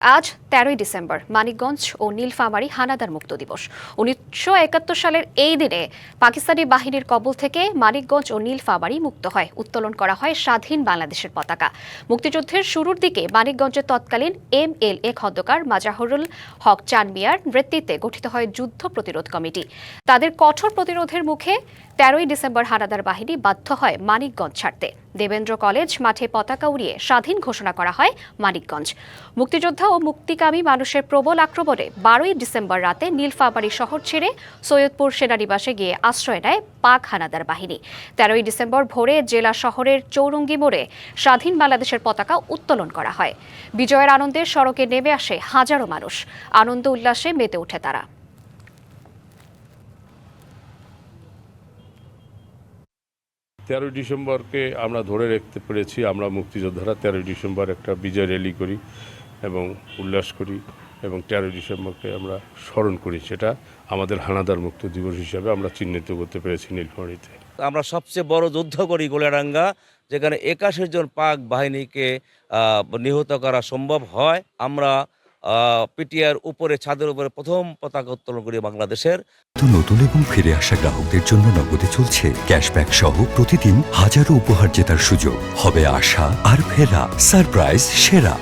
আজ তেরোই ডিসেম্বর, মানিকগঞ্জ ও নীলফামারী হানাদার মুক্ত দিবস। উনিশশো একাত্তর সালের এই দিনে পাকিস্তানি বাহিনীর কবল থেকে মানিকগঞ্জ ও নীলফামারী মুক্ত হয়। উত্তোলন করা হয় স্বাধীন বাংলাদেশের পতাকা। মুক্তিযুদ্ধের শুরুর দিকে মানিকগঞ্জের তৎকালীন এম এল এ খন্দকার মাজাহরুল হক চানমিয়ার নেতৃত্বে গঠিত হয় যুদ্ধ প্রতিরোধ কমিটি। তাদের কঠোর প্রতিরোধের মুখে তেরোই ডিসেম্বর হানাদার বাহিনী বাধ্য হয় মানিকগঞ্জ ছাড়তে। দেবেন্দ্র কলেজ মাঠে পতাকা উড়িয়ে স্বাধীন ঘোষণা করা হয় মানিকগঞ্জ। মুক্তিযোদ্ধা ও মুক্তিকামী মানুষের প্রবল আক্রমণে বারোই ডিসেম্বর রাতে নীলফামারী শহর ছেড়ে সৈয়দপুর সেনানিবাসে গিয়ে আশ্রয় নেয় পাক হানাদার বাহিনী। তেরোই ডিসেম্বর ভোরে জেলা শহরের চৌরঙ্গি মোড়ে স্বাধীন বাংলাদেশের পতাকা উত্তোলন করা হয়। বিজয়ের আনন্দে সড়কে নেমে আসে হাজারো মানুষ। আনন্দ উল্লাসে মেতে ওঠে তারা। তেরোই ডিসেম্বরকে আমরা ধরে রাখতে পেরেছি, আমরা মুক্তিযোদ্ধারা তেরোই ডিসেম্বর একটা বিজয় র্যালি করি এবং উল্লাস করি এবং তেরোই ডিসেম্বরকে আমরা স্মরণ করি, সেটা আমাদের হানাদার মুক্ত দিবস হিসাবে আমরা চিহ্নিত করতে পেরেছি নীলফামারীতে। আমরা সবচেয়ে বড় যুদ্ধ করি গোলাডাঙ্গা, যেখানে একাশি জন পাক বাহিনীকে নিহত করা সম্ভব হয়। আমরা পিটিআর উপরে, ছাদের উপরে প্রথম পতাকা উত্তোলন করি বাংলাদেশের নতুন এবং ফিরে আসা গ্রাহকদের জন্য নগদে চলছে ক্যাশব্যাক সহ প্রতিদিন হাজারো উপহার জেতার সুযোগ। হবে আশা আর ফেরা। সারপ্রাইজ সেরা।